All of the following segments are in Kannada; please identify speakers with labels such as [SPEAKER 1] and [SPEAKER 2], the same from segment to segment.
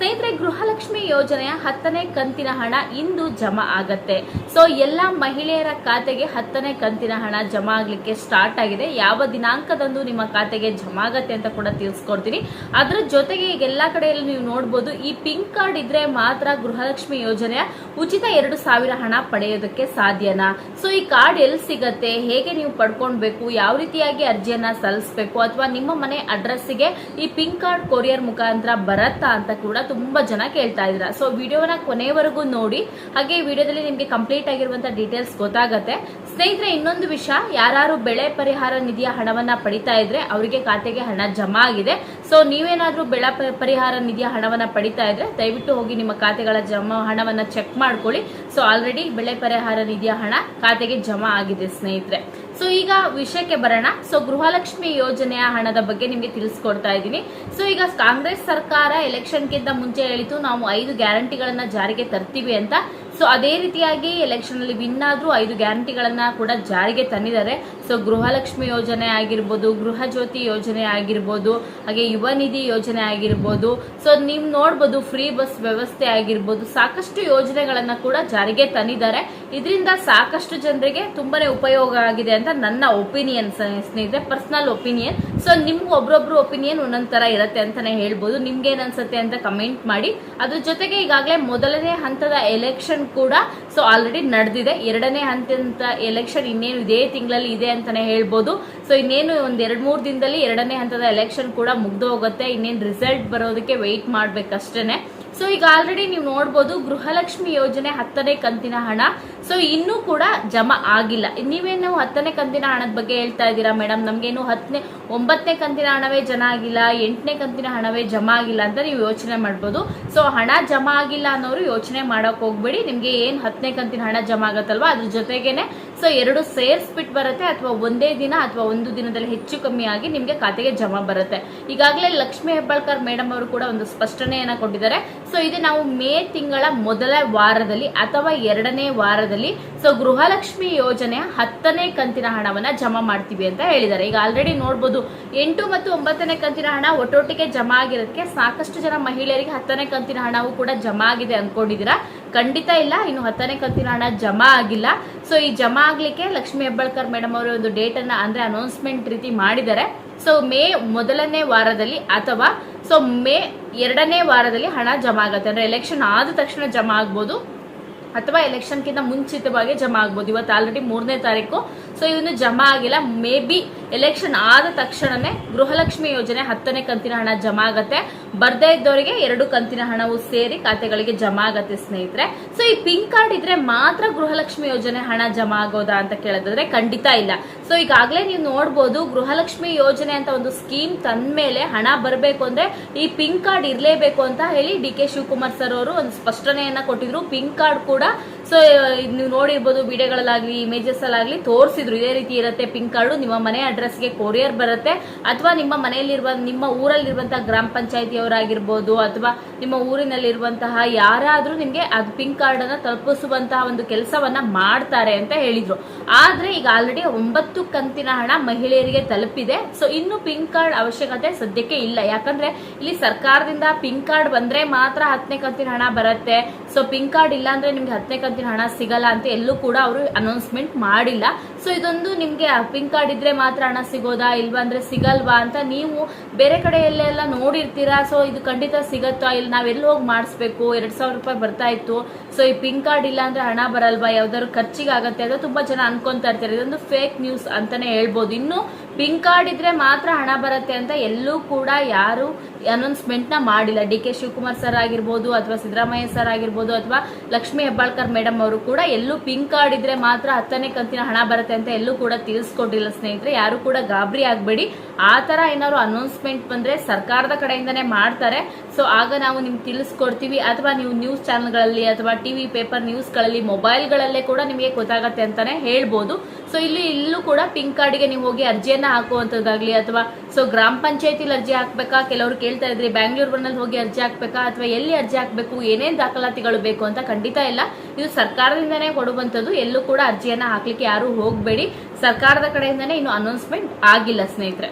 [SPEAKER 1] ಸ್ನೇಹಿತರೆ, ಗೃಹಲಕ್ಷ್ಮಿ ಯೋಜನೆಯ ಹತ್ತನೇ ಕಂತಿನ ಹಣ ಇಂದು ಜಮಾ ಆಗತ್ತೆ. ಸೊ ಎಲ್ಲ ಮಹಿಳೆಯರ ಖಾತೆಗೆ ಹತ್ತನೇ ಕಂತಿನ ಹಣ ಜಮಾ ಆಗ್ಲಿಕ್ಕೆ ಸ್ಟಾರ್ಟ್ ಆಗಿದೆ. ಯಾವ ದಿನಾಂಕದಂದು ನಿಮ್ಮ ಖಾತೆಗೆ ಜಮಾ ಆಗತ್ತೆ ಅಂತ ಕೂಡ ತಿಳಿಸ್ಕೊಡ್ತೀನಿ. ಅದ್ರ ಜೊತೆಗೆ ಈಗ ಎಲ್ಲಾ ಕಡೆಯಲ್ಲಿ ನೀವು ನೋಡ್ಬೋದು, ಈ ಪಿಂಕ್ ಕಾರ್ಡ್ ಇದ್ರೆ ಮಾತ್ರ ಗೃಹಲಕ್ಷ್ಮಿ ಯೋಜನೆಯ ಉಚಿತ ಎರಡು ಸಾವಿರ ಹಣ ಪಡೆಯೋದಕ್ಕೆ ಸಾಧ್ಯನಾ? ಸೊ ಈ ಕಾರ್ಡ್ ಎಲ್ಲಿ ಸಿಗತ್ತೆ? ಹೇಗೆ ನೀವು ಪಡ್ಕೊಳ್ಬೇಕು? ಯಾವ ರೀತಿಯಾಗಿ ಅರ್ಜಿಯನ್ನ ಸಲ್ಲಿಸಬೇಕು? ಅಥವಾ ನಿಮ್ಮ ಮನೆ ಅಡ್ರೆಸ್ಸಿಗೆ ಈ ಪಿಂಕ್ ಕಾರ್ಡ್ ಕೊರಿಯರ್ ಮುಖಾಂತರ ಬರತ್ತಾ ಅಂತ ಕೂಡ ತುಂಬಾ ಜನ ಕೇಳ್ತಾ ಇದ್ದೀರಾ. ಸೊ ವಿಡಿಯೋನ ಕೊನೆವರೆಗೂ ನೋಡಿ. ಹಾಗೆ ವಿಡಿಯೋದಲ್ಲಿ ನಿಮಗೆ ಕಂಪ್ಲೀಟ್ ಆಗಿರುವಂತಹ ಡೀಟೇಲ್ಸ್ ಗೊತ್ತಾಗತ್ತೆ. ಸ್ನೇಹಿತರೆ, ಇನ್ನೊಂದು ವಿಷಯ. ಯಾರು ಬೆಳೆ ಪರಿಹಾರ ನಿಧಿಯ ಹಣವನ್ನ ಪಡಿತಾ ಇದ್ರೆ ಅವರಿಗೆ ಖಾತೆಗೆ ಹಣ ಜಮಾ ಆಗಿದೆ. ಸೊ ನೀವೇನಾದ್ರೂ ಬೆಳೆ ಪರಿಹಾರ ನಿಧಿಯ ಹಣವನ್ನ ಪಡಿತಾ ಇದ್ರೆ ದಯವಿಟ್ಟು ಹೋಗಿ ನಿಮ್ಮ ಖಾತೆಗಳ ಜಮಾ ಹಣವನ್ನ ಚೆಕ್ ಮಾಡ್ಕೊಳ್ಳಿ. ಸೊ ಆಲ್ರೆಡಿ ಬೆಳೆ ಪರಿಹಾರ ನಿಧಿಯ ಹಣ ಖಾತೆಗೆ ಜಮಾ ಆಗಿದೆ ಸ್ನೇಹಿತರೆ. ಸೊ ಈಗ ವಿಷಯಕ್ಕೆ ಬರೋಣ. ಸೊ ಗೃಹಲಕ್ಷ್ಮಿ ಯೋಜನೆಯ ಹಣದ ಬಗ್ಗೆ ನಿಮಗೆ ತಿಳಿಸ್ಕೊಡ್ತಾ ಇದ್ದೀನಿ. ಸೊ ಈಗ ಕಾಂಗ್ರೆಸ್ ಸರ್ಕಾರ ಎಲೆಕ್ಷನ್ಗಿಂತ ಮುಂಚೆ ಹೇಳಿತು, ನಾವು ಐದು ಗ್ಯಾರಂಟಿಗಳನ್ನ ಜಾರಿಗೆ ತರ್ತೀವಿ ಅಂತ. ಸೊ ಅದೇ ರೀತಿಯಾಗಿ ಎಲೆಕ್ಷನ್ ಅಲ್ಲಿ ವಿನ್ ಆದ್ರೂ ಐದು ಗ್ಯಾರಂಟಿಗಳನ್ನ ಕೂಡ ಜಾರಿಗೆ ತಂದಿದ್ದಾರೆ. ಸೊ ಗೃಹಲಕ್ಷ್ಮಿ ಯೋಜನೆ ಆಗಿರ್ಬೋದು, ಗೃಹ ಜ್ಯೋತಿ ಯೋಜನೆ ಆಗಿರ್ಬೋದು, ಹಾಗೆ ಯುವ ನಿಧಿ ಯೋಜನೆ ಆಗಿರ್ಬೋದು. ಸೊ ನೀವು ನೋಡ್ಬೋದು ಫ್ರೀ ಬಸ್ ವ್ಯವಸ್ಥೆ ಆಗಿರ್ಬೋದು, ಸಾಕಷ್ಟು ಯೋಜನೆಗಳನ್ನ ಕೂಡ ಜಾರಿಗೆ ತಂದಿದ್ದಾರೆ. ಇದರಿಂದ ಸಾಕಷ್ಟು ಜನರಿಗೆ ತುಂಬಾನೇ ಉಪಯೋಗ ಆಗಿದೆ ಅಂತ ನನ್ನ ಒಪಿನಿಯನ್ ಸ್ನೇಹಿತರೆ ಪರ್ಸನಲ್ ಒಪಿನಿಯನ್ ಸೊ ನಿಮ್ಗೆ ಒಬ್ರೊಬ್ರು ಒಪಿನಿಯನ್ ಒಂದೊಂದ್ ತರ ಇರುತ್ತೆ ಅಂತಾನೆ ಹೇಳ್ಬೋದು. ನಿಮ್ಗೆ ಅನ್ಸುತ್ತೆ ಅಂತ ಕಮೆಂಟ್ ಮಾಡಿ. ಅದ್ರ ಜೊತೆಗೆ ಈಗಾಗಲೇ ಮೊದಲನೇ ಹಂತದ ಎಲೆಕ್ಷನ್ ಕೂಡ ಸೊ ಆಲ್ರೆಡಿ ನಡೆದಿದೆ. ಎರಡನೇ ಹಂತದ ಎಲೆಕ್ಷನ್ ಇನ್ನೇನು ಇದೇ ತಿಂಗಳಲ್ಲಿ ಇದೆ ಅಂತಾನೆ ಹೇಳ್ಬೋದು. ಸೊ ಇನ್ನೇನು ಒಂದ್ ಎರಡ್ ಮೂರ್ ದಿನದಲ್ಲಿ ಎರಡನೇ ಹಂತದ ಎಲೆಕ್ಷನ್ ಕೂಡ ಮುಗ್ದು ಹೋಗುತ್ತೆ. ಇನ್ನೇನು ರಿಸಲ್ಟ್ ಬರೋದಕ್ಕೆ ವೆಯ್ಟ್ ಮಾಡ್ಬೇಕಷ್ಟೇನೆ. ಸೊ ಈಗ ಆಲ್ರೆಡಿ ನೀವು ನೋಡ್ಬೋದು ಗೃಹಲಕ್ಷ್ಮಿ ಯೋಜನೆ ಹತ್ತನೇ ಕಂತಿನ ಹಣ. ಸೊ ಇನ್ನೂ ಕೂಡ ಜಮಾ ಆಗಿಲ್ಲ. ನೀವೇನು ಹತ್ತನೇ ಕಂತಿನ ಹಣದ ಬಗ್ಗೆ ಹೇಳ್ತಾ ಇದ್ದೀರಾ ಮೇಡಮ್? ನಮ್ಗೇನು ಹತ್ತನೇ, ಒಂಬತ್ತನೇ ಕಂತಿನ ಹಣವೇ ಜನ ಆಗಿಲ್ಲ, ಎಂಟನೇ ಕಂತಿನ ಹಣವೇ ಜಮಾ ಆಗಿಲ್ಲ ಅಂತ ನೀವು ಯೋಚನೆ ಮಾಡ್ಬೋದು. ಸೊ ಹಣ ಜಮಾ ಆಗಿಲ್ಲ ಅನ್ನೋರು ಯೋಚನೆ ಮಾಡೋಕೆ ಹೋಗ್ಬೇಡಿ. ನಿಮಗೆ ಏನು ಹತ್ತನೇ ಕಂತಿನ ಹಣ ಜಮಾ ಆಗತ್ತಲ್ವಾ? ಅದ್ರ ಜೊತೆಗೇನೆ ಸೊ ಎರಡು ಸೇರ್ಸ್ಬಿಟ್ಟು ಬರುತ್ತೆ ಅಥವಾ ಒಂದೇ ದಿನ ಅಥವಾ ಒಂದು ದಿನದಲ್ಲಿ ಹೆಚ್ಚು ಕಮ್ಮಿ ಆಗಿ ನಿಮಗೆ ಖಾತೆಗೆ ಜಮಾ ಬರುತ್ತೆ. ಈಗಾಗಲೇ ಲಕ್ಷ್ಮೀ ಹೆಬ್ಬಾಳ್ಕರ್ ಮೇಡಮ್ ಅವರು ಕೂಡ ಒಂದು ಸ್ಪಷ್ಟನೆಯನ್ನು ಕೊಟ್ಟಿದ್ದಾರೆ. ಸೊ ಇದು ನಾವು ಮೇ ತಿಂಗಳ ಮೊದಲ ವಾರದಲ್ಲಿ ಅಥವಾ ಎರಡನೇ ವಾರದಲ್ಲಿ ಸೊ ಗೃಹಲಕ್ಷ್ಮಿ ಯೋಜನೆ ಹತ್ತನೇ ಕಂತಿನ ಹಣವನ್ನ ಜಮಾ ಮಾಡ್ತೀವಿ ಅಂತ ಹೇಳಿದ್ದಾರೆ. ಈಗ ಆಲ್ರೆಡಿ ನೋಡ್ಬೋದು, ಎಂಟು ಮತ್ತು ಒಂಬತ್ತನೇ ಕಂತಿನ ಹಣ ಒಟ್ಟೊಟ್ಟಿಗೆ ಜಮಾ ಆಗಿರೋದಕ್ಕೆ ಸಾಕಷ್ಟು ಜನ ಮಹಿಳೆಯರಿಗೆ ಹತ್ತನೇ ಕಂತಿನ ಹಣವು ಕೂಡ ಜಮಾ ಆಗಿದೆ ಅನ್ಕೊಂಡಿದ್ದೀರಾ? ಖಂಡಿತ ಇಲ್ಲ, ಇನ್ನು ಹತ್ತನೇ ಕಂತಿನ ಹಣ ಜಮಾ ಆಗಿಲ್ಲ. ಸೊ ಈ ಜಮಾ ಆಗ್ಲಿಕ್ಕೆ ಲಕ್ಷ್ಮೀ ಹೆಬ್ಬಾಳ್ಕರ್ ಮೇಡಮ್ ಅವರು ಒಂದು ಡೇಟ್ ಅನ್ನ ಅಂದ್ರೆ ಅನೌನ್ಸ್ಮೆಂಟ್ ರೀತಿ ಮಾಡಿದ್ದಾರೆ. ಸೊ ಮೇ ಮೊದಲನೇ ವಾರದಲ್ಲಿ ಅಥವಾ ಸೊ ಮೇ ಎರಡನೇ ವಾರದಲ್ಲಿ ಹಣ ಜಮಾ ಆಗುತ್ತೆ. ಅಂದ್ರೆ ಎಲೆಕ್ಷನ್ ಆದ ತಕ್ಷಣ ಜಮಾ ಆಗ್ಬೋದು. ಅಥವಾ ಎಲೆಕ್ಷನ್ಗಿಂತ ಮುಂಚಿತವಾಗಿ ಜಮಾ ಆಗ್ಬೋದು. ಇವತ್ತು ಆಲ್ರೆಡಿ ಮೂರನೇ ತಾರೀಕು. ಸೊ ಇವನು ಜಮಾ ಆಗಿಲ್ಲ. ಮೇ ಬಿ ಎಲೆಕ್ಷನ್ ಆದ ತಕ್ಷಣವೇ ಗೃಹಲಕ್ಷ್ಮಿ ಯೋಜನೆ ಹತ್ತನೇ ಕಂತಿನ ಹಣ ಜಮಾ ಆಗತ್ತೆ ಬರ್ದೇ ಇದ್ದವರಿಗೆ ಎರಡು ಕಂತಿನ ಹಣವು ಸೇರಿ ಖಾತೆಗಳಿಗೆ ಜಮಾ ಆಗತ್ತೆ ಸ್ನೇಹಿತರೆ. ಸೊ ಈ ಪಿಂಕ್ ಕಾರ್ಡ್ ಇದ್ರೆ ಮಾತ್ರ ಗೃಹಲಕ್ಷ್ಮಿ ಯೋಜನೆ ಹಣ ಜಮಾ ಆಗೋದಾ ಅಂತ ಕೇಳಿದ್ರೆ ಖಂಡಿತ ಇಲ್ಲ. ಸೊ ಈಗಾಗಲೇ ನೀವು ನೋಡ್ಬೋದು ಗೃಹಲಕ್ಷ್ಮಿ ಯೋಜನೆ ಅಂತ ಒಂದು ಸ್ಕೀಮ್ ತಂದ್ಮೇಲೆ ಹಣ ಬರಬೇಕು ಅಂದ್ರೆ ಈ ಪಿಂಕ್ ಕಾರ್ಡ್ ಇರಲೇಬೇಕು ಅಂತ ಹೇಳಿ ಡಿ ಕೆ ಶಿವಕುಮಾರ್ ಸರ್ ಅವರು ಒಂದು ಸ್ಪಷ್ಟನೆಯನ್ನ ಕೊಟ್ಟಿದ್ರು. ಪಿಂಕ್ ಕಾರ್ಡ್ ಕೂಡ ಸೊ ನೀವು ನೋಡಿರ್ಬೋದು ವಿಡಿಯೋಗಳಲ್ಲಾಗ್ಲಿ ಇಮೇಜಸ್ ಅಲ್ಲಾಗ್ಲಿ ತೋರಿಸಿದ್ರು. ಇದೇ ರೀತಿ ಇರುತ್ತೆ ಪಿಂಕ್ ಕಾರ್ಡು ನಿಮ್ಮ ಮನೆ ಅಡ್ರೆಸ್ಗೆ ಕೊರಿಯರ್ ಬರುತ್ತೆ. ಅಥವಾ ನಿಮ್ಮ ಮನೆಯಲ್ಲಿರುವ, ನಿಮ್ಮ ಊರಲ್ಲಿರುವಂತಹ ಗ್ರಾಮ ಪಂಚಾಯತಿಯವರಾಗಿರ್ಬೋದು, ಅಥವಾ ನಿಮ್ಮ ಊರಿನಲ್ಲಿರುವಂತಹ ಯಾರಾದರೂ ನಿಮಗೆ ಅದು ಪಿಂಕ್ ಕಾರ್ಡ್ ಅನ್ನ ತಲುಪಿಸುವಂತಹ ಒಂದು ಕೆಲಸವನ್ನ ಮಾಡ್ತಾರೆ ಅಂತ ಹೇಳಿದ್ರು. ಆದ್ರೆ ಈಗ ಆಲ್ರೆಡಿ ಒಂಬತ್ತು ಕಂತಿನ ಹಣ ಮಹಿಳೆಯರಿಗೆ ತಲುಪಿದೆ. ಸೊ ಇನ್ನು ಪಿಂಕ್ ಕಾರ್ಡ್ ಅವಶ್ಯಕತೆ ಸದ್ಯಕ್ಕೆ ಇಲ್ಲ. ಯಾಕಂದ್ರೆ ಇಲ್ಲಿ ಸರ್ಕಾರದಿಂದ ಪಿಂಕ್ ಕಾರ್ಡ್ ಬಂದ್ರೆ ಮಾತ್ರ ಹತ್ತನೇ ಕಂತಿನ ಹಣ ಬರುತ್ತೆ. ಸೊ ಪಿಂಕ್ ಕಾರ್ಡ್ ಇಲ್ಲ ಅಂದ್ರೆ ನಿಮ್ಗೆ ಹತ್ತನೇ ಕಂತಿನ ಹಣ ಸಿಗಲ್ಲ ಅಂತ ಎಲ್ಲೂ ಕೂಡ ಅವರು ಅನೌನ್ಸ್ಮೆಂಟ್ ಮಾಡಿಲ್ಲ. ಸೊ ಇದೊಂದು ನಿಮ್ಗೆ ಪಿಂಕ್ ಕಾರ್ಡ್ ಇದ್ರೆ ಮಾತ್ರ ಹಣ ಸಿಗೋದಾ ಇಲ್ವಾ ಅಂದ್ರೆ ಸಿಗಲ್ವಾ ಅಂತ ನೀವು ಬೇರೆ ಕಡೆ ಎಲ್ಲೆಲ್ಲ ನೋಡಿರ್ತೀರಾ. ಸೊ ಇದು ಖಂಡಿತ ಸಿಗತ್ತಾ ಇಲ್ಲಿ? ನಾವೆಲ್ಲಿ ಹೋಗಿ ಮಾಡಿಸ್ಬೇಕು? ಎರಡ್ ಸಾವಿರ ರೂಪಾಯಿ ಬರ್ತಾ ಇತ್ತು. ಸೊ ಈ ಪಿಂಕ್ ಕಾರ್ಡ್ ಇಲ್ಲ ಅಂದ್ರೆ ಹಣ ಬರಲ್ವಾ? ಯಾವ್ದಾದ್ರು ಖರ್ಚಿಗೆ ಆಗತ್ತೆ. ಅಂತ ತುಂಬಾ ಜನ ಅನ್ಕೊಂತಾ ಇರ್ತಾರೆ. ಇದೊಂದು ಫೇಕ್ ನ್ಯೂಸ್ ಅಂತಾನೆ ಹೇಳ್ಬೋದು. ಇನ್ನು ಪಿಂಕ್ ಕಾರ್ಡ್ ಇದ್ರೆ ಮಾತ್ರ ಹಣ ಬರುತ್ತೆ ಅಂತ ಎಲ್ಲೂ ಕೂಡ ಯಾರು ಅನೌನ್ಸ್ಮೆಂಟ್ನ ಮಾಡಿಲ್ಲ. ಡಿ ಕೆ ಶಿವಕುಮಾರ್ ಸರ್ ಆಗಿರ್ಬೋದು ಅಥವಾ ಸಿದ್ದರಾಮಯ್ಯ ಸರ್ ಆಗಿರ್ಬೋದು ಅಥವಾ ಲಕ್ಷ್ಮೀ ಹೆಬ್ಬಾಳ್ಕರ್ ಮೇಡಮ್ ಅವರು ಕೂಡ ಎಲ್ಲೂ ಪಿಂಕ್ ಕಾರ್ಡ್ ಇದ್ರೆ ಮಾತ್ರ ಹತ್ತನೇ ಕಂತಿನ ಹಣ ಬರುತ್ತೆ ಅಂತ ಎಲ್ಲೂ ಕೂಡ ತಿಳಿಸ್ಕೊಟ್ಟಿಲ್ಲ ಸ್ನೇಹಿತರೆ. ಯಾರು ಕೂಡ ಗಾಬರಿ ಆಗ್ಬೇಡಿ. ಆ ತರ ಏನಾದ್ರು ಅನೌನ್ಸ್ಮೆಂಟ್ ಬಂದ್ರೆ ಸರ್ಕಾರದ ಕಡೆಯಿಂದನೇ ಮಾಡ್ತಾರೆ. ಸೊ ಆಗ ನಾವು ನಿಮ್ಗೆ ತಿಳಿಸ್ಕೊಡ್ತೀವಿ. ಅಥವಾ ನೀವು ನ್ಯೂಸ್ ಚಾನೆಲ್ಗಳಲ್ಲಿ ಅಥವಾ ಟಿವಿ ಪೇಪರ್ ನ್ಯೂಸ್ಗಳಲ್ಲಿ ಮೊಬೈಲ್ಗಳಲ್ಲೇ ಕೂಡ ನಿಮಗೆ ಗೊತ್ತಾಗತ್ತೆ ಅಂತಾನೆ ಹೇಳ್ಬೋದು. ಸೊ ಇಲ್ಲಿ ಇಲ್ಲೂ ಕೂಡ ಪಿಂಕ್ ಕಾರ್ಡ್ಗೆ ನೀವು ಹೋಗಿ ಅರ್ಜಿಯನ್ನ ಹಾಕುವಂಥದ್ದಾಗ್ಲಿ ಅಥವಾ ಸೊ ಗ್ರಾಮ ಪಂಚಾಯತಿಲಿ ಅರ್ಜಿ ಹಾಕ್ಬೇಕಾ? ಕೆಲವರು ಕೇಳ್ತಾ ಇದ್ರಿ ಬ್ಯಾಂಗ್ಳೂರ್ ಬಂದಲ್ಲಿ ಹೋಗಿ ಅರ್ಜಿ ಹಾಕ್ಬೇಕಾ ಅಥವಾ ಎಲ್ಲಿ ಅರ್ಜಿ ಹಾಕ್ಬೇಕು, ಏನೇನು ದಾಖಲಾತಿಗಳು ಬೇಕು ಅಂತ ಖಂಡಿತ ಇಲ್ಲ. ಇದು ಸರ್ಕಾರದಿಂದನೇ ಕೊಡುವಂಥದ್ದು, ಎಲ್ಲೂ ಕೂಡ ಅರ್ಜಿಯನ್ನ ಹಾಕ್ಲಿಕ್ಕೆ ಯಾರು ಹೋಗಬೇಡಿ. ಸರ್ಕಾರದ ಕಡೆಯಿಂದನೇ ಇನ್ನು ಅನೌನ್ಸ್ಮೆಂಟ್ ಆಗಿಲ್ಲ ಸ್ನೇಹಿತರೆ.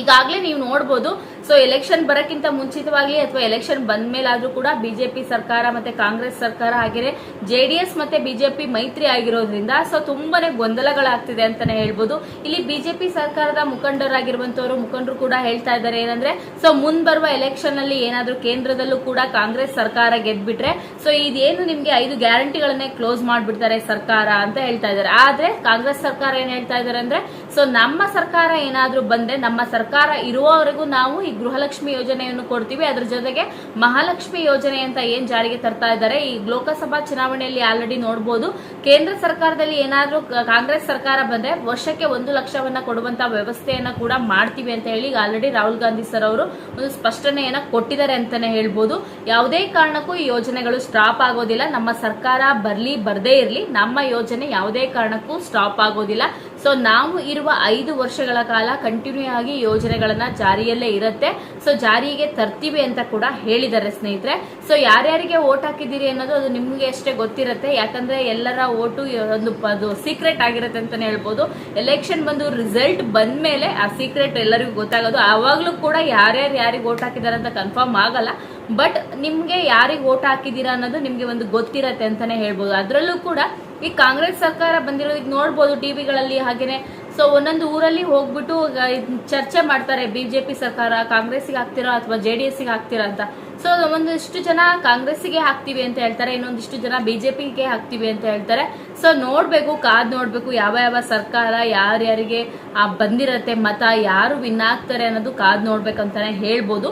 [SPEAKER 1] ಈಗಾಗಲೇ ನೀವು ನೋಡ್ಬೋದು ಸೊ ಎಲೆಕ್ಷನ್ ಬರಕ್ಕಿಂತ ಮುಂಚಿತವಾಗ್ಲಿ ಅಥವಾ ಎಲೆಕ್ಷನ್ ಬಂದ ಮೇಲಾದ್ರೂ ಕೂಡ ಬಿಜೆಪಿ ಸರ್ಕಾರ ಮತ್ತೆ ಕಾಂಗ್ರೆಸ್ ಸರ್ಕಾರ ಹಾಗೆಯೇ ಜೆಡಿಎಸ್ ಮತ್ತೆ ಬಿಜೆಪಿ ಮೈತ್ರಿ ಆಗಿರೋದ್ರಿಂದ ಸೊ, ತುಂಬಾನೇ ಗೊಂದಲಗಳಾಗ್ತಿದೆ ಅಂತಾನೆ ಹೇಳ್ಬೋದು. ಇಲ್ಲಿ ಬಿಜೆಪಿ ಸರ್ಕಾರದ ಮುಖಂಡರಾಗಿರುವಂತವರು, ಮುಖಂಡರು ಕೂಡ ಹೇಳ್ತಾ ಇದ್ದಾರೆ ಏನಂದ್ರೆ, ಸೊ ಮುಂದ್ ಬರುವ ಎಲೆಕ್ಷನ್ ಅಲ್ಲಿ ಏನಾದ್ರೂ ಕೇಂದ್ರದಲ್ಲೂ ಕೂಡ ಕಾಂಗ್ರೆಸ್ ಸರ್ಕಾರ ಗೆದ್ಬಿಟ್ರೆ, ಸೊ, ಇದೇನು ನಿಮ್ಗೆ ಐದು ಗ್ಯಾರಂಟಿಗಳನ್ನೇ ಕ್ಲೋಸ್ ಮಾಡ್ಬಿಡ್ತಾರೆ ಸರ್ಕಾರ ಅಂತ ಹೇಳ್ತಾ ಇದ್ದಾರೆ. ಆದ್ರೆ, ಕಾಂಗ್ರೆಸ್ ಸರ್ಕಾರ ಏನ್ ಹೇಳ್ತಾ ಇದ್ದಾರೆ ಅಂದ್ರೆ ಸೊ ನಮ್ಮ ಸರ್ಕಾರ ಏನಾದರೂ ಬಂದರೆ ನಮ್ಮ ಸರ್ಕಾರ ಇರುವವರೆಗೂ ನಾವು ಈ ಗೃಹಲಕ್ಷ್ಮಿ ಯೋಜನೆಯನ್ನು ಕೊಡ್ತೀವಿ. ಅದ್ರ ಜೊತೆಗೆ ಮಹಾಲಕ್ಷ್ಮಿ ಯೋಜನೆ ಅಂತ ಏನು ಜಾರಿಗೆ ತರ್ತಾ ಇದ್ದಾರೆ, ಈ ಲೋಕಸಭಾ ಚುನಾವಣೆಯಲ್ಲಿ ಆಲ್ರೆಡಿ ನೋಡ್ಬೋದು. ಕೇಂದ್ರ ಸರ್ಕಾರದಲ್ಲಿ ಏನಾದರೂ ಕಾಂಗ್ರೆಸ್ ಸರ್ಕಾರ ಬಂದರೆ ವರ್ಷಕ್ಕೆ ಒಂದು ಲಕ್ಷವನ್ನ ಕೊಡುವಂತ ವ್ಯವಸ್ಥೆಯನ್ನು ಕೂಡ ಮಾಡ್ತೀವಿ ಅಂತ ಹೇಳಿ ಆಲ್ರೆಡಿ ರಾಹುಲ್ ಗಾಂಧಿ ಸರ್ ಅವರು ಒಂದು ಸ್ಪಷ್ಟನೆಯನ್ನು ಕೊಟ್ಟಿದ್ದಾರೆ ಅಂತಾನೆ ಹೇಳ್ಬೋದು. ಯಾವುದೇ ಕಾರಣಕ್ಕೂ ಈ ಯೋಜನೆಗಳು ಸ್ಟಾಪ್ ಆಗೋದಿಲ್ಲ. ನಮ್ಮ ಸರ್ಕಾರ ಬರಲಿ, ಬರದೇ ಇರಲಿ. ನಮ್ಮ ಯೋಜನೆ ಯಾವುದೇ ಕಾರಣಕ್ಕೂ ಸ್ಟಾಪ್ ಆಗೋದಿಲ್ಲ. ಸೊ ನಾವು ಇರುವ ಐದು ವರ್ಷಗಳ ಕಾಲ ಕಂಟಿನ್ಯೂ ಆಗಿ ಯೋಜನೆಗಳನ್ನ ಜಾರಿಯಲ್ಲೇ ಇರುತ್ತೆ. ಸೊ ಜಾರಿಗೆ ತರ್ತೀವಿ ಅಂತ ಕೂಡ ಹೇಳಿದ್ದಾರೆ ಸ್ನೇಹಿತರೆ. ಸೊ ಯಾರ್ಯಾರಿಗೆ ಓಟ್ ಹಾಕಿದ್ದೀರಿ ಅನ್ನೋದು ಅದು ನಿಮ್ಗೆ ಅಷ್ಟೇ ಗೊತ್ತಿರುತ್ತೆ. ಯಾಕಂದ್ರೆ ಎಲ್ಲರ ಓಟು ಒಂದು ಅದು ಸೀಕ್ರೆಟ್ ಆಗಿರುತ್ತೆ ಅಂತಾನೆ ಹೇಳ್ಬೋದು. ಎಲೆಕ್ಷನ್ ಬಂದು ರಿಸಲ್ಟ್ ಬಂದ ಮೇಲೆ ಆ ಸೀಕ್ರೆಟ್ ಎಲ್ಲರಿಗೂ ಗೊತ್ತಾಗೋದು. ಆವಾಗ್ಲೂ ಕೂಡ ಯಾರ್ಯಾರು ಯಾರಿಗೆ ಓಟ್ ಹಾಕಿದ್ದಾರೆ ಅಂತ ಕನ್ಫರ್ಮ್ ಆಗಲ್ಲ. ಬಟ್ ನಿಮ್ಗೆ ಯಾರಿಗೆ ಓಟ್ ಹಾಕಿದ್ದೀರಾ ಅನ್ನೋದು ನಿಮ್ಗೆ ಒಂದು ಗೊತ್ತಿರತ್ತೆ ಅಂತಾನೆ ಹೇಳ್ಬೋದು. ಅದರಲ್ಲೂ ಕೂಡ ಈ ಕಾಂಗ್ರೆಸ್ ಸರ್ಕಾರ ಬಂದಿರೋದಕ್ಕೆ ನೋಡ್ಬೋದು ಟಿವಿಗಳಲ್ಲಿ ಹಾಗೇನೆ. ಸೊ ಒಂದೊಂದು ಊರಲ್ಲಿ ಹೋಗ್ಬಿಟ್ಟು ಚರ್ಚೆ ಮಾಡ್ತಾರೆ ಬಿಜೆಪಿ ಸರ್ಕಾರ ಕಾಂಗ್ರೆಸ್ಗೆ ಹಾಕ್ತಿರೋ ಅಥವಾ ಜೆ ಡಿ ಎಸ್ಗೆ ಹಾಕ್ತಿರೋ ಅಂತ. ಸೊ ಒಂದಿಷ್ಟು ಜನ ಕಾಂಗ್ರೆಸ್ಸಿಗೆ ಹಾಕ್ತಿವಿ ಅಂತ ಹೇಳ್ತಾರೆ, ಇನ್ನೊಂದಿಷ್ಟು ಜನ ಬಿಜೆಪಿಗೆ ಹಾಕ್ತಿವಿ ಅಂತ ಹೇಳ್ತಾರೆ. ಸೊ ನೋಡ್ಬೇಕು, ಕಾದ್ ನೋಡ್ಬೇಕು, ಯಾವ ಯಾವ ಸರ್ಕಾರ ಯಾರ್ಯಾರಿಗೆ ಬಂದಿರತ್ತೆ ಮತ, ಯಾರು ವಿನ್ ಆಗ್ತಾರೆ ಅನ್ನೋದು ಕಾದ್ ನೋಡ್ಬೇಕಂತಾನೆ ಹೇಳ್ಬೋದು.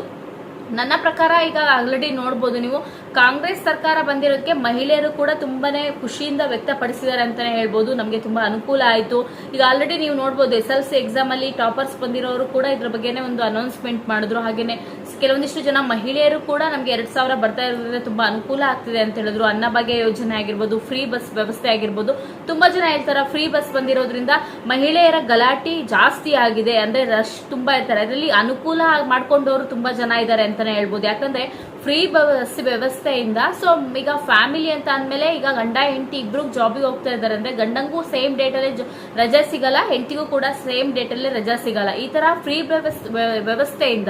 [SPEAKER 1] ನನ್ನ ಪ್ರಕಾರ ಈಗ ಆಲ್ರೆಡಿ ನೋಡ್ಬೋದು ನೀವು. ಕಾಂಗ್ರೆಸ್ ಸರ್ಕಾರ ಬಂದಿರೋಕ್ಕೆ ಮಹಿಳೆಯರು ಕೂಡ ತುಂಬಾನೇ ಖುಷಿಯಿಂದ ವ್ಯಕ್ತಪಡಿಸಿದ್ದಾರೆ ಅಂತಾನೆ ಹೇಳ್ಬೋದು. ನಮಗೆ ತುಂಬಾ ಅನುಕೂಲ ಆಯಿತು. ಈಗ ಆಲ್ರೆಡಿ ನೀವು ನೋಡ್ಬೋದು, ಎಸ್ ಎಲ್ ಸಿ ಎಕ್ಸಾಮ್ ಅಲ್ಲಿ ಟಾಪರ್ಸ್ ಬಂದಿರೋರು ಕೂಡ ಇದ್ರ ಬಗ್ಗೆನೇ ಒಂದು ಅನೌನ್ಸ್ಮೆಂಟ್ ಮಾಡಿದ್ರು. ಹಾಗೇನೆ ಕೆಲವೊಂದಿಷ್ಟು ಜನ ಮಹಿಳೆಯರು ಕೂಡ ನಮಗೆ ಎರಡು ಸಾವಿರ ಬರ್ತಾ ಇರೋದ್ರಿಂದ ತುಂಬಾ ಅನುಕೂಲ ಆಗ್ತಿದೆ ಅಂತ ಹೇಳಿದ್ರು. ಅನ್ನಭಾಗ್ಯ ಯೋಜನೆ ಆಗಿರ್ಬೋದು ಫ್ರೀ ಬಸ್ ವ್ಯವಸ್ಥೆ ಆಗಿರ್ಬೋದು. ತುಂಬಾ ಜನ ಹೇಳ್ತಾರೆ ಫ್ರೀ ಬಸ್ ಬಂದಿರೋದ್ರಿಂದ ಮಹಿಳೆಯರ ಗಲಾಟೆ ಜಾಸ್ತಿ ಆಗಿದೆ. ಅಂದ್ರೆ ರಶ್ ತುಂಬಾ ಇರ್ತಾರೆ. ಅದರಲ್ಲಿ ಅನುಕೂಲ ಮಾಡ್ಕೊಂಡವರು ತುಂಬಾ ಜನ ಇದ್ದಾರೆ ಅಂತಾನೆ ಹೇಳ್ಬೋದು. ಯಾಕಂದ್ರೆ ಫ್ರೀ ಬಸ್ ವ್ಯವಸ್ಥೆಯಿಂದ, ಸೊ ಈಗ ಫ್ಯಾಮಿಲಿ ಅಂತ ಅಂದಮೇಲೆ ಈಗ ಗಂಡ, ಹೆಂಡತಿ ಇಬ್ರು ಜಾಬಿಗೆ ಹೋಗ್ತಾ ಇದ್ದಾರೆ ಅಂದ್ರೆ ಗಂಡಂಗೂ ಸೇಮ್ ಡೇಟ್ ಅಲ್ಲಿ ಜ- ರಜೆ ಸಿಗಲ್ಲ, ಹೆಂಡತಿಗೂ ಕೂಡ ಸೇಮ್ ಡೇಟ್ ಅಲ್ಲಿ ರಜಾ ಸಿಗಲ್ಲ. ಈ ತರ ಫ್ರೀ ವ್ಯವಸ್ಥೆಯಿಂದ,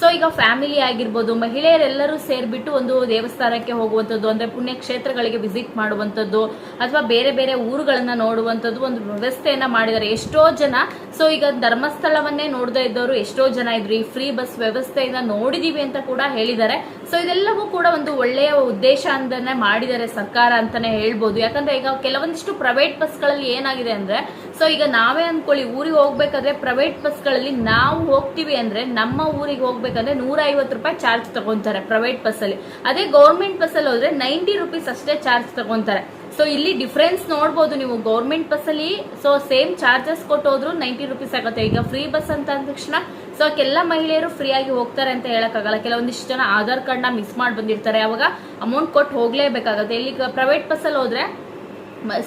[SPEAKER 1] ಸೊ ಈಗ ಫ್ಯಾಮಿಲಿ ಆಗಿರ್ಬೋದು, ಮಹಿಳೆಯರೆಲ್ಲರೂ ಸೇರ್ಬಿಟ್ಟು ಒಂದು ದೇವಸ್ಥಾನಕ್ಕೆ ಹೋಗುವಂಥದ್ದು, ಅಂದ್ರೆ ಪುಣ್ಯಕ್ಷೇತ್ರಗಳಿಗೆ ವಿಸಿಟ್ ಮಾಡುವಂಥದ್ದು, ಅಥವಾ ಬೇರೆ ಬೇರೆ ಊರುಗಳನ್ನ ನೋಡುವಂಥದ್ದು ಒಂದು ವ್ಯವಸ್ಥೆಯನ್ನ ಮಾಡಿದ್ದಾರೆ. ಎಷ್ಟೋ ಜನ, ಸೊ ಈಗ ಧರ್ಮಸ್ಥಳವನ್ನೇ ನೋಡದೇ ಇದ್ದವರು ಎಷ್ಟೋ ಜನ ಇದ್ರು. ಈ ಫ್ರೀ ಬಸ್ ವ್ಯವಸ್ಥೆಯಿಂದ ನೋಡಿದೀವಿ ಅಂತ ಕೂಡ ಹೇಳಿದ್ದಾರೆ. ಸೊ ಇದೆಲ್ಲವೂ ಕೂಡ ಒಂದು ಒಳ್ಳೆಯ ಉದ್ದೇಶ ಅಂತಾನೆ ಮಾಡಿದ್ದಾರೆ ಸರ್ಕಾರ ಅಂತಾನೆ ಹೇಳ್ಬೋದು. ಯಾಕಂದ್ರೆ ಈಗ ಕೆಲವೊಂದಿಷ್ಟು ಪ್ರೈವೇಟ್ ಬಸ್ಗಳಲ್ಲಿ ಏನಾಗಿದೆ ಅಂದ್ರೆ, ಸೊ ಈಗ ನಾವೇ ಅಂದ್ಕೊಳ್ಳಿ ಊರಿಗೆ ಹೋಗ್ಬೇಕಾದ್ರೆ ಪ್ರೈವೇಟ್ ಬಸ್ಗಳಲ್ಲಿ ನಾವು ಹೋಗ್ತೀವಿ ಅಂದ್ರೆ ನಮ್ಮ ಊರಿಗೆ ಹೋಗ್ಬೇಕಂದ್ರೆ ನೂರ ರೂಪಾಯಿ ಚಾರ್ಜ್ ತಗೊಂತಾರೆ ಪ್ರೈವೇಟ್ ಬಸ್ಸಲ್ಲಿ ಅದೇ ಗೌರ್ಮೆಂಟ್ ಬಸ್ಸಲ್ಲಿ ಹೋದ್ರೆ ನೈಂಟಿ ರುಪೀಸ್ ಅಷ್ಟೇ ಚಾರ್ಜ್ ತಗೊಂತಾರೆ ಸೊ ಇಲ್ಲಿ ಡಿಫ್ರೆನ್ಸ್ ನೋಡ್ಬೋದು ನೀವು ಗೌರ್ಮೆಂಟ್ ಬಸ್ಸಲ್ಲಿ ಸೊ ಸೇಮ್ ಚಾರ್ಜಸ್ ಕೊಟ್ಟು ಹೋದ್ರು ನೈಂಟಿ ರುಪೀಸ್ ಆಗುತ್ತೆ. ಈಗ ಫ್ರೀ ಬಸ್ ಅಂತ ಅಂದ ತಕ್ಷಣ ಸೊ ಎಲ್ಲ ಮಹಿಳೆಯರು ಫ್ರೀಯಾಗಿ ಹೋಗ್ತಾರೆ ಅಂತ ಹೇಳಕ್ಕಾಗಲ್ಲ. ಕೆಲವೊಂದಿಷ್ಟು ಜನ ಆಧಾರ್ ಕಾರ್ಡ್ನ ಮಿಸ್ ಮಾಡಿ ಬಂದಿರ್ತಾರೆ. ಅವಾಗ ಅಮೌಂಟ್ ಕೊಟ್ಟು ಹೋಗಲೇಬೇಕಾಗುತ್ತೆ. ಇಲ್ಲಿ ಪ್ರೈವೇಟ್ ಬಸ್ಸಲ್ಲಿ ಹೋದ್ರೆ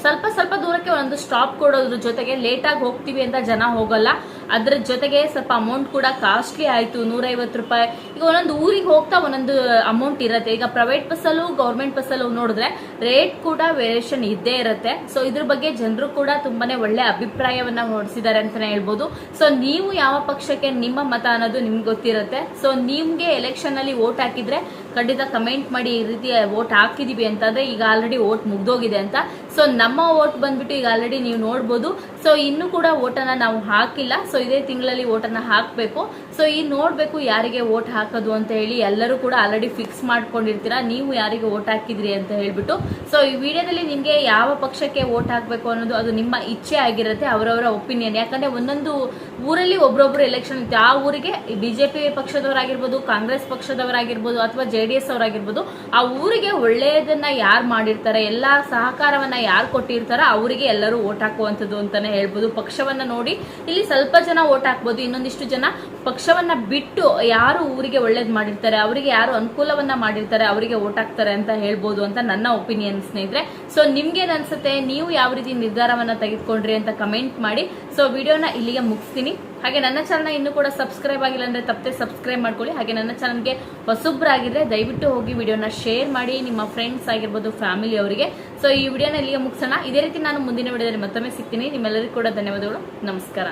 [SPEAKER 1] ಸ್ವಲ್ಪ ಸ್ವಲ್ಪ ದೂರಕ್ಕೆ ಒಂದು ಸ್ಟಾಪ್ ಕೊಡೋದ್ರ ಜೊತೆಗೆ ಲೇಟಾಗಿ ಹೋಗ್ತೀವಿ ಅಂತ ಜನ ಹೋಗಲ್ಲ. ಅದ್ರ ಜೊತೆಗೆ ಸ್ವಲ್ಪ ಅಮೌಂಟ್ ಕೂಡ ಕಾಸ್ಟ್ಲಿ ಆಯ್ತು, ನೂರೈವತ್ತು ರೂಪಾಯಿ. ಈಗ ಒಂದೊಂದು ಊರಿಗೆ ಹೋಗ್ತಾ ಒಂದೊಂದು ಅಮೌಂಟ್ ಇರುತ್ತೆ. ಈಗ ಪ್ರೈವೇಟ್ ಬಸ್ಸಲ್ಲೂ ಗೌರ್ಮೆಂಟ್ ಬಸ್ಸಲ್ಲೂ ನೋಡಿದ್ರೆ ರೇಟ್ ಕೂಡ ವೇರಿಯೇಷನ್ ಇದ್ದೇ ಇರುತ್ತೆ. ಸೊ ಇದ್ರ ಬಗ್ಗೆ ಜನರು ಕೂಡ ತುಂಬಾನೇ ಒಳ್ಳೆ ಅಭಿಪ್ರಾಯವನ್ನ ಹೊಡಿಸಿದ್ದಾರೆ ಅಂತಾನೆ ಹೇಳ್ಬೋದು. ಸೊ ನೀವು ಯಾವ ಪಕ್ಷಕ್ಕೆ ನಿಮ್ಮ ಮತ ಅನ್ನೋದು ನಿಮ್ಗೆ ಗೊತ್ತಿರುತ್ತೆ. ಸೊ ನಿಮ್ಗೆ ಎಲೆಕ್ಷನ್ ಅಲ್ಲಿ ವೋಟ್ ಹಾಕಿದ್ರೆ ಖಂಡಿತ ಕಮೆಂಟ್ ಮಾಡಿ ಈ ರೀತಿ ವೋಟ್ ಹಾಕಿದೀವಿ ಅಂತಂದ್ರೆ ಈಗ ಆಲ್ರೆಡಿ ವೋಟ್ ಮುಗ್ದೋಗಿದೆ ಅಂತ. ಸೊ ನಮ್ಮ ವೋಟ್ ಬಂದ್ಬಿಟ್ಟು ಈಗ ಆಲ್ರೆಡಿ ನೀವು ನೋಡ್ಬೋದು. ಸೊ ಇನ್ನು ಕೂಡ ವೋಟನ್ನ ನಾವು ಹಾಕಿಲ್ಲ. ಸೊ ಇದೇ ತಿಂಗಳಲ್ಲಿ ವೋಟನ್ನ ಹಾಕಬೇಕು. ಸೊ ಈ ನೋಡ್ಬೇಕು ಯಾರಿಗೆ ವೋಟ್ ಹಾಕೋದು ಅಂತ ಹೇಳಿ ಎಲ್ಲರೂ ಕೂಡ ಆಲ್ರೆಡಿ ಫಿಕ್ಸ್ ಮಾಡ್ಕೊಂಡಿರ್ತೀರಾ. ನೀವು ಯಾರಿಗೆ ವೋಟ್ ಹಾಕಿದ್ರಿ ಅಂತ ಹೇಳ್ಬಿಟ್ಟು. ಸೊ ಈ ವಿಡಿಯೋದಲ್ಲಿ ನಿಮ್ಗೆ ಯಾವ ಪಕ್ಷಕ್ಕೆ ವೋಟ್ ಹಾಕಬೇಕು ಅನ್ನೋದು ಅದು ನಿಮ್ಮ ಇಚ್ಛೆ ಆಗಿರುತ್ತೆ, ಅವರವರ ಒಪಿನಿಯನ್ ಯಾಕಂದ್ರೆ ಒಂದೊಂದು ಊರಲ್ಲಿ ಒಬ್ರೊಬ್ರು ಎಲೆಕ್ಷನ್ ಇತ್ತು ಆ ಊರಿಗೆ ಬಿಜೆಪಿ ಪಕ್ಷದವರಾಗಿರ್ಬೋದು, ಕಾಂಗ್ರೆಸ್ ಪಕ್ಷದವರಾಗಿರ್ಬೋದು ಅಥವಾ ಜೆ ಡಿ ಎಸ್ ಅವರಾಗಿರ್ಬೋದು, ಆ ಊರಿಗೆ ಒಳ್ಳೆಯದನ್ನ ಯಾರು ಮಾಡಿರ್ತಾರೆ, ಎಲ್ಲಾ ಸಹಕಾರವನ್ನ ಯಾರು ಕೊಟ್ಟಿರ್ತಾರ ಅವರಿಗೆ ಎಲ್ಲರೂ ವೋಟ್ ಹಾಕುವಂಥದ್ದು ಅಂತಾನೆ ಹೇಳ್ಬೋದು. ಪಕ್ಷವನ್ನ ನೋಡಿ ಇಲ್ಲಿ ಸ್ವಲ್ಪ ಜನ ವೋಟ್ ಹಾಕ್ಬೋದು, ಇನ್ನೊಂದಿಷ್ಟು ಜನ ಪಕ್ಷವನ್ನ ಬಿಟ್ಟು ಯಾರು ಊರಿಗೆ ಒಳ್ಳೇದು ಮಾಡಿರ್ತಾರೆ, ಅವರಿಗೆ ಯಾರು ಅನುಕೂಲವನ್ನ ಮಾಡಿರ್ತಾರೆ, ಅವರಿಗೆ ವೋಟ್ ಹಾಕ್ತಾರೆ ಅಂತ ಹೇಳ್ಬೋದು ಅಂತ ನನ್ನ ಒಪಿನಿಯನ್ ಸ್ನೇಹಿತರೆ. ಸೊ ನಿಮ್ಗೆ ಅನ್ಸುತ್ತೆ? ನೀವು ಯಾವ ರೀತಿ ನಿರ್ಧಾರವನ್ನ ತೆಗೆದುಕೊಂಡ್ರಿ ಅಂತ ಕಮೆಂಟ್ ಮಾಡಿ. ಸೊ ವಿಡಿಯೋನ ಇಲ್ಲಿಗೆ ಮುಗಿಸ್ತೀನಿ. ಹಾಗೆ ನನ್ನ ಚಾನಲ್ನ ಇನ್ನೂ ಕೂಡ ಸಬ್ಸ್ಕ್ರೈಬ್ ಆಗಿಲ್ಲ ಅಂದ್ರೆ ತಪ್ಪದೆ ಸಬ್ಸ್ಕ್ರೈಬ್ ಮಾಡ್ಕೊಳ್ಳಿ. ಹಾಗೆ ನನ್ನ ಚಾನಲ್ಗೆ ಹೊಸೊಬ್ಬರಾಗಿದ್ರೆ ದಯವಿಟ್ಟು ಹೋಗಿ ವಿಡಿಯೋನ ಶೇರ್ ಮಾಡಿ. ನಿಮ್ಮ ಫ್ರೆಂಡ್ಸ್ ಆಗಿರ್ಬೋದು ಫ್ಯಾಮಿಲಿ ಅವರಿಗೆ. ಸೊ ಈ ವಿಡಿಯೋನ ಇಲ್ಲಿಗೆ ಮುಗಿಸೋಣ. ಇದೇ ರೀತಿ ನಾನು ಮುಂದಿನ ವಿಡಿಯೋದಲ್ಲಿ ಮತ್ತೊಮ್ಮೆ ಸಿಗ್ತೀನಿ. ನಿಮ್ಮೆಲ್ಲರಿಗೂ ಕೂಡ ಧನ್ಯವಾದಗಳು. ನಮಸ್ಕಾರ.